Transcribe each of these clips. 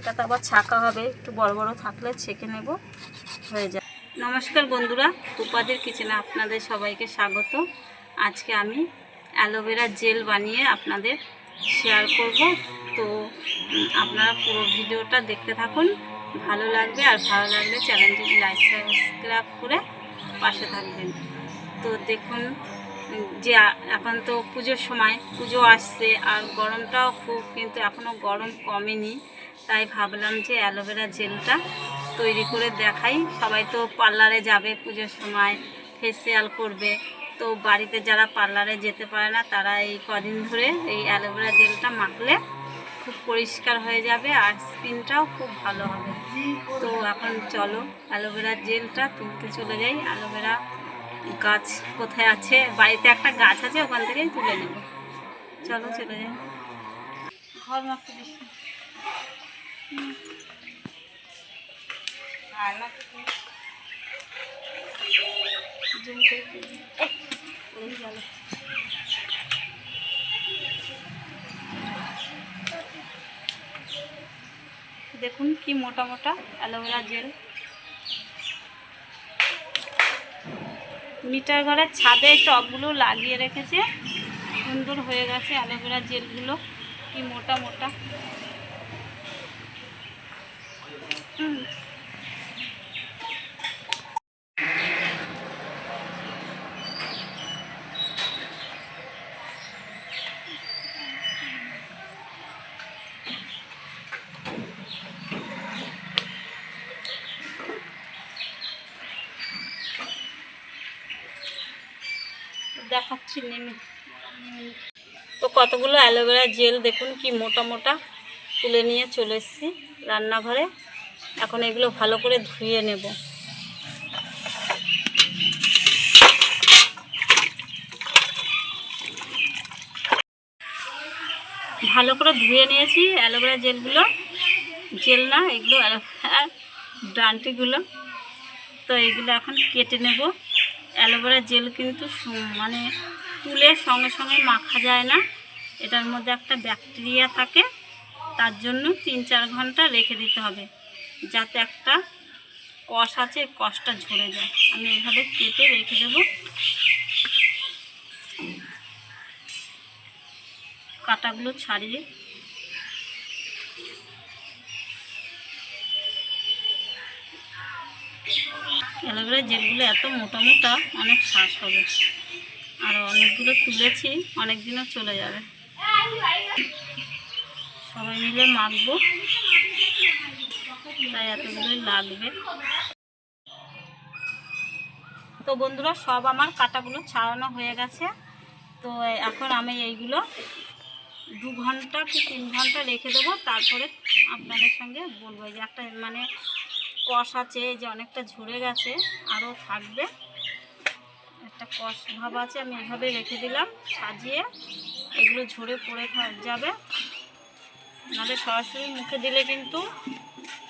এটা তো আবার ছাকা হবে, একটু বড় বড় থাকলে ছেঁকে নেব, হয়ে যায় নমস্কার বন্ধুরা, উপাদের কিচেনে আপনাদের সবাইকে স্বাগত। আজকে আমি অ্যালোভেরা জেল বানিয়ে আপনাদের শেয়ার করব। তো আপনারা পুরো ভিডিওটা দেখতে থাকুন, ভালো লাগবে আর ভালো লাগলে চ্যানেলটি লাইক, সাবস্ক্রাইব করে পাশে থাকবেন। তো দেখুন, যে এখন তো পুজোর সময়, পুজো আসছে আর গরমটাও খুব, কিন্তু এখনও গরম কমেনি। তাই ভাবলাম যে অ্যালোভেরা জেলটা তৈরি করে দেখাই। সবাই তো পার্লারে যাবে পুজোর সময় ফেসিয়াল করবে। তো বাড়িতে যারা পার্লারে যেতে পারে না, তারা এই কদিন ধরে এই অ্যালোভেরা জেলটা মাখলে খুব পরিষ্কার হয়ে যাবে আর স্কিনটাও খুব ভালো হবে। তো এখন চলো অ্যালোভেরা জেলটা তুলতে চলে যাই। অ্যালোভেরা গাছ কোথায় আছে? বাড়িতে একটা গাছ আছে, ওখান থেকেই তুলে নেব। চলো চলে যাই। ঘর মাপতে দেখুন কি মোটা মোটা অ্যালোভেরা জেল। মিটার ঘরের ছাদে এই টবগুলো লাগিয়ে রেখেছে। সুন্দর হয়ে গেছে অ্যালোভেরা জেলগুলো। কি মোটা মোটা। দেখাচ্ছি নেমে। তো কতগুলো অ্যালোভেরা জেল দেখুন, কি মোটা মোটা তুলে নিয়ে চলে এসেছি রান্নাঘরে। এখন এগুলো ভালো করে ধুয়ে নেব। ভালো করে ধুয়ে নিয়েছি অ্যালোভেরা জেলগুলো। জেল না, এগুলো ডান্টিগুলো। তো এগুলো এখন কেটে নেব। অ্যালোভেরা জেল কিন্তু মানে তুলে সঙ্গে সঙ্গে মাখা যায় না। এটার মধ্যে একটা ব্যাকটেরিয়া থাকে, তার জন্য তিন চার ঘণ্টা রেখে দিতে হবে। যাতে একটা কষ আছে কষটা ঝরে যায়। আমি এইভাবে কেটে রেখে দেব। কাটাগুলো ছাড়িয়ে। অ্যালোভেরা জেলগুলো এত মোটা মোটা, অনেক শ্বাস হবে। আর অনেকগুলো তুলেছি অনেক দিনও চলে যাবে। সবাই মিলে মাখবো। তাই এতগুলোই লাগবে। তো বন্ধুরা, সব আমার কাটাগুলো ছাড়ানো হয়ে গেছে। তো এখন আমি এইগুলো দু ঘণ্টা কি তিন ঘণ্টা রেখে দেবো। তারপরে আপনাদের সঙ্গে বলব যে একটা মানে কষ আছে যে অনেকটা ঝরে গেছে আরও থাকবে। একটা কষ ভাব আছে, আমি এভাবে রেখে দিলাম, সাজিয়ে এগুলো ঝরে পড়ে যাবে। নাহলে সরাসরি মুখে দিলে কিন্তু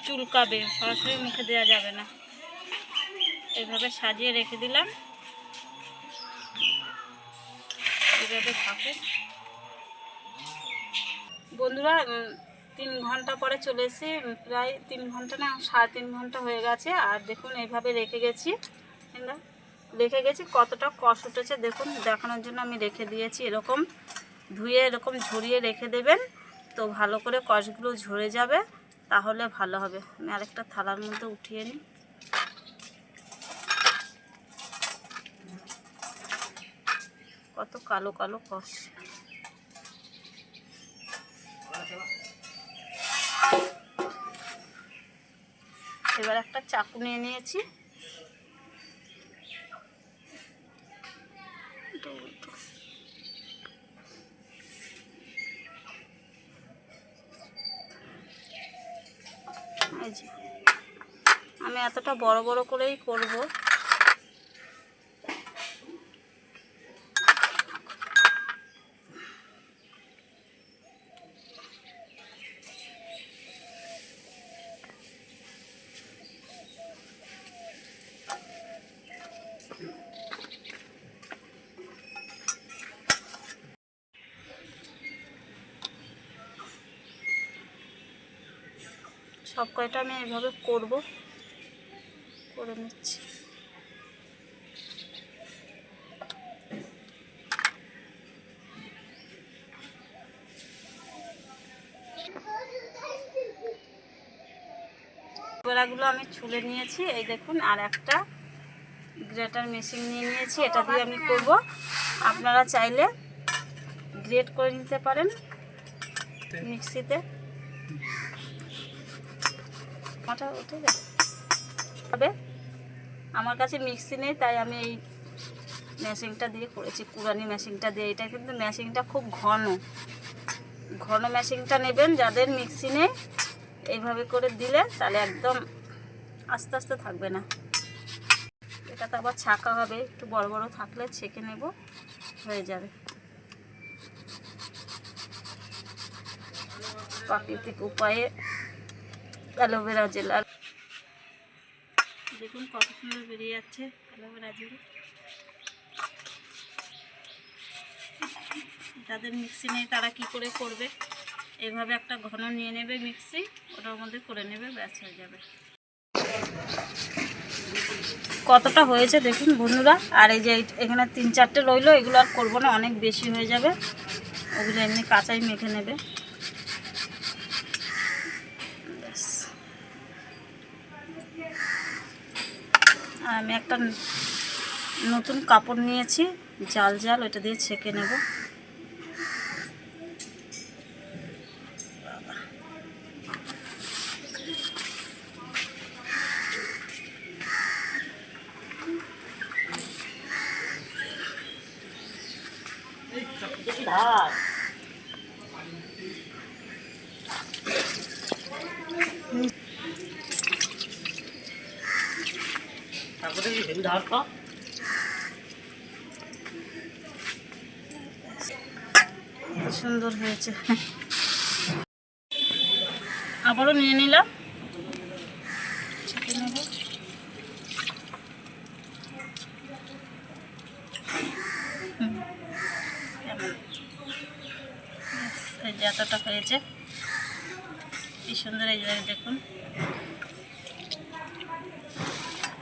চুলকাবে সরাসরি মুখে দেওয়া যাবে না। এভাবে সাজিয়ে রেখে দিলাম। এইভাবে থাকুক। বন্ধুরা তিন ঘণ্টা পরে চলে এসে উম, প্রায় তিন ঘণ্টা না সাড়ে তিন ঘণ্টা হয়ে গেছে। আর দেখুন এইভাবে রেখে গেছি। রেখে গেছি। কতটা কষ উঠেছে দেখুন দেখানোর জন্য আমি রেখে দিয়েছি। এরকম ধুয়ে এরকম ঝরিয়ে রেখে দেবেন তো ভালো করে কষগুলো ঝরে যাবে। তাহলে ভালো হবে। আমি আরেকটা থালার মধ্যে উঠিয়ে নিই। কত কালো কালো কষ। এবার একটা চাকু নিয়ে নিয়েছি। এই যে আমি এতটা বড় বড় করেই করব। সব কয়টা আমি এইভাবে করব? করে নিচ্ছি। গোড়াগুলো আমি ছুলে নিয়েছি, এই দেখুন, আর একটা গ্রেটার মেশিন নিয়ে নিয়েছি, এটা দিয়ে আমি করব। আপনারা চাইলে গ্রেট করে নিতে পারেন মিক্সিতে। মাথা উঠে গেছে। তবে আমার কাছে মিক্সি নেই, তাই আমি এই মেশিনটা দিয়ে করেছি, কুরানি মেশিনটা দিয়ে। এটা কিন্তু মেশিনটা খুব ঘন। ঘন মেশিনটা নেবেন, যাদের মিক্সি নেই, এইভাবে করে দিলে তাহলে একদম আস্তে আস্তে থাকবে না। এটা তো আবার ছাকা হবে, একটু বড় বড় থাকলে ছেঁকে নেব, হয়ে যাবে। প্রাকৃতিক উপায়ে অ্যালোভেরা জেল। আর দেখুন কত সুন্দর বেরিয়ে যাচ্ছে অ্যালোভেরা জেল। যাদের মিক্সি নেই তারা কি করে করবে? এভাবে একটা ঘন নিয়ে নেবে মিক্সি ওটার মধ্যে করে নেবে, ব্যাস হয়ে যাবে। কতটা হয়েছে দেখুন বন্ধুরা। আর এই যে এখানে তিন চারটে রইল, এগুলো আর করব না, অনেক বেশি হয়ে যাবে। ওগুলো এমনি কাঁচাই মেখে নেবে ব্যাস। আর আমি একটা নতুন কাপড় নিয়েছি জাল জাল ওইটা দিয়ে ছেঁকে নেব। কত সুন্দর হয়েছে আবারও নিয়ে নিলাম এতটা হয়েছে কি সুন্দর এই জায়গায় দেখুন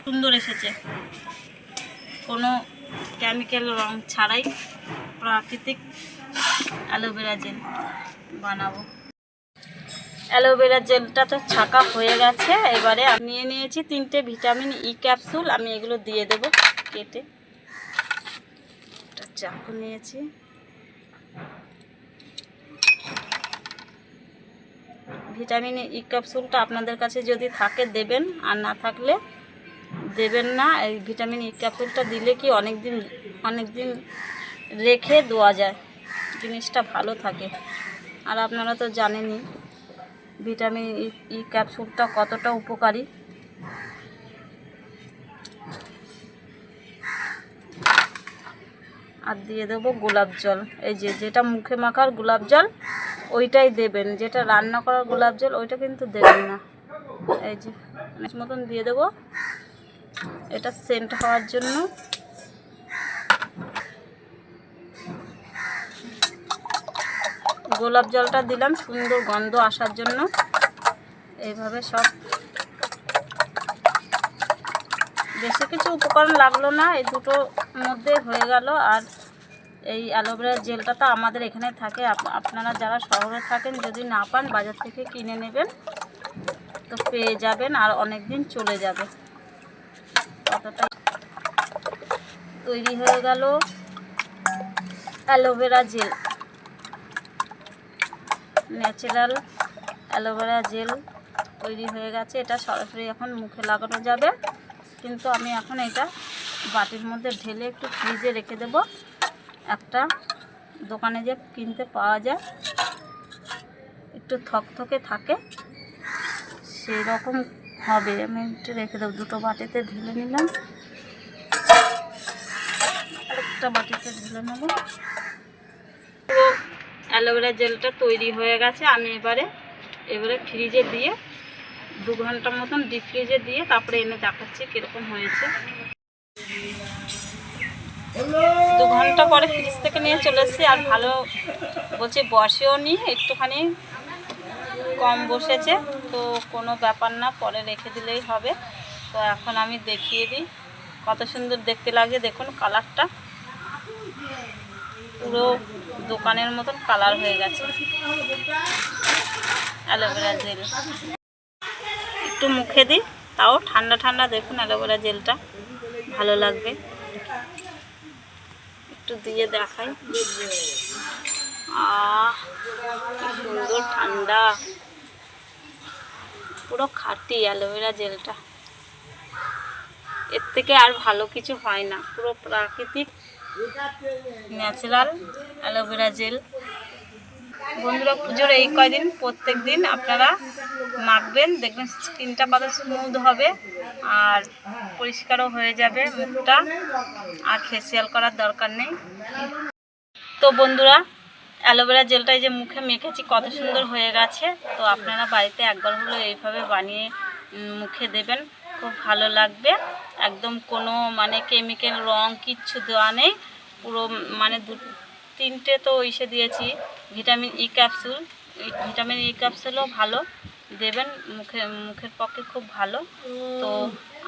সুন্দর এসেছে। কোনো কেমিক্যাল রং ছাড়াই প্রাকৃতিক অ্যালোভেরা জেল বানাবো। অ্যালোভেরা জেলটা তো ছাকা হয়ে গেছে। এবারে আমি নিয়ে নিয়েছি তিনটে ভিটামিন ই ক্যাপসুল আমি এগুলো দিয়ে দেব কেটে। চাকু নিয়েছি। ভিটামিন ই ক্যাপসুলটা আপনাদের কাছে যদি থাকে দেবেন, আর না থাকলে দেবেন না। এই ভিটামিন ই ক্যাপসুলটা দিলে কি অনেক দিন অনেক দিন রেখে দেওয়া যায়। জিনিসটা ভালো থাকে। আর আপনারা তো জানেনই, ভিটামিন ই ই ক্যাপসুলটা কতটা উপকারী। আর দিয়ে দেবো গোলাপ জল। এই যে, যেটা মুখে মাখার গোলাপ জল, ওইটাই দেবেন। যেটা রান্না করার গোলাপ জল, ওইটা কিন্তু দেবেন না। এই যে, মতন দিয়ে দেবো। এটা সেন্ট হওয়ার জন্য। গোলাপ জলটা দিলাম, সুন্দর গন্ধ আসার জন্য। এইভাবে সব বেশি কিছু উপকরণ লাগল না, এই দুটোর মধ্যে হয়ে গেল। আর এই অ্যালোভেরার জেলটা তো আমাদের এখানে থাকে। আপনারা যারা শহরে থাকেন, যদি না পান, বাজার থেকে কিনে নেবেন। তো পেয়ে যাবেন আর অনেক দিন চলে যাবে। কতটা তৈরি হয়ে গেল aloe vera gel. Natural aloe vera gel তৈরি হয়ে গেছে। এটা সরাসরি এখন মুখে লাগানো যাবে। কিন্তু আমি এখন এটা বাটির মধ্যে ঢেলে একটু ফ্রিজে রেখে দেব। একটা দোকানে যে কিনতে পাওয়া যায়, একটু থকথকে থাকে সেই রকম হবে। আমি একটু রেখে দেবো। দুটো বাটিতে ঢেলে নিলাম। আরেকটা বাটিতে ঢেলে নেব। অ্যালোভেরা জেলটা তৈরি হয়ে গেছে। আমি এবারে এবারে ফ্রিজে দিয়ে দু ঘণ্টার মতন ডিপ ফ্রিজে দিয়ে তারপরে এনে দেখাচ্ছি কীরকম হয়েছে। দু ঘণ্টা পরে ফ্রিজ থেকে নিয়ে চলে এসেছি। আর ভালো বলছি বসেও নি। একটুখানি কম বসেছে। তো কোনো ব্যাপার না, পরে রেখে দিলেই হবে। তো এখন আমি দেখিয়ে দিই, কত সুন্দর দেখতে লাগে। দেখুন কালারটা। পুরো দোকানের মতন কালার হয়ে গেছে। Aloe vera gel. একটু মুখে দিই, তাও ঠান্ডা ঠান্ডা। দেখুন অ্যালোভেরা জেলটা, ভালো লাগবে। একটু দিয়ে দেখাই। আহ সুন্দর ঠান্ডা। পুরো খাঁটি অ্যালোভেরা জেলটা। এর থেকে আর ভালো কিছু হয় না। পুরো প্রাকৃতিক, ন্যাচারাল অ্যালোভেরা জেল। বন্ধুরা, পুজোর এই কয়দিন, প্রত্যেক দিন আপনারা মাখবেন, দেখবেন স্কিনটা কত স্মুথ হবে আর পরিষ্কারও হয়ে যাবে মুখটা। আর ফেসিয়াল করার দরকার নেই। তো বন্ধুরা অ্যালোভেরা জেলটা যে মুখে মেখেছি, কত সুন্দর হয়ে গেছে। তো আপনারা বাড়িতে একবার হলো এইভাবে বানিয়ে মুখে দেবেন। খুব ভালো লাগবে। একদম কোনো মানে কেমিক্যাল রং কিচ্ছু দেওয়া নেই। পুরো মানে দু, তিনটে তো ইসে দিয়েছি। Vitamin E capsule vitamin E ক্যাপসুলও ভালো। দেবেন, মুখে, মুখের পক্ষে খুব ভালো। তো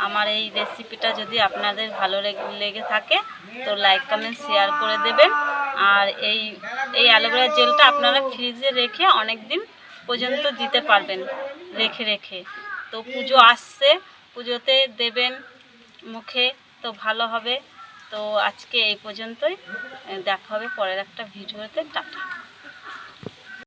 আমার এই রেসিপিটা যদি আপনাদের ভালো লেগে থাকে, তো লাইক কমেন্ট শেয়ার করে দেবেন। আর এই এই অ্যালোভেরা জেলটা আপনারা ফ্রিজে রেখে অনেক দিন পর্যন্ত দিতে পারবেন, রেখে রেখে। তো পুজো আসছে, পুজোতে দেবেন মুখে, তো ভালো হবে। তো আজকে এই পর্যন্তই, দেখা হবে পরের একটা ভিডিওতে, টাটা।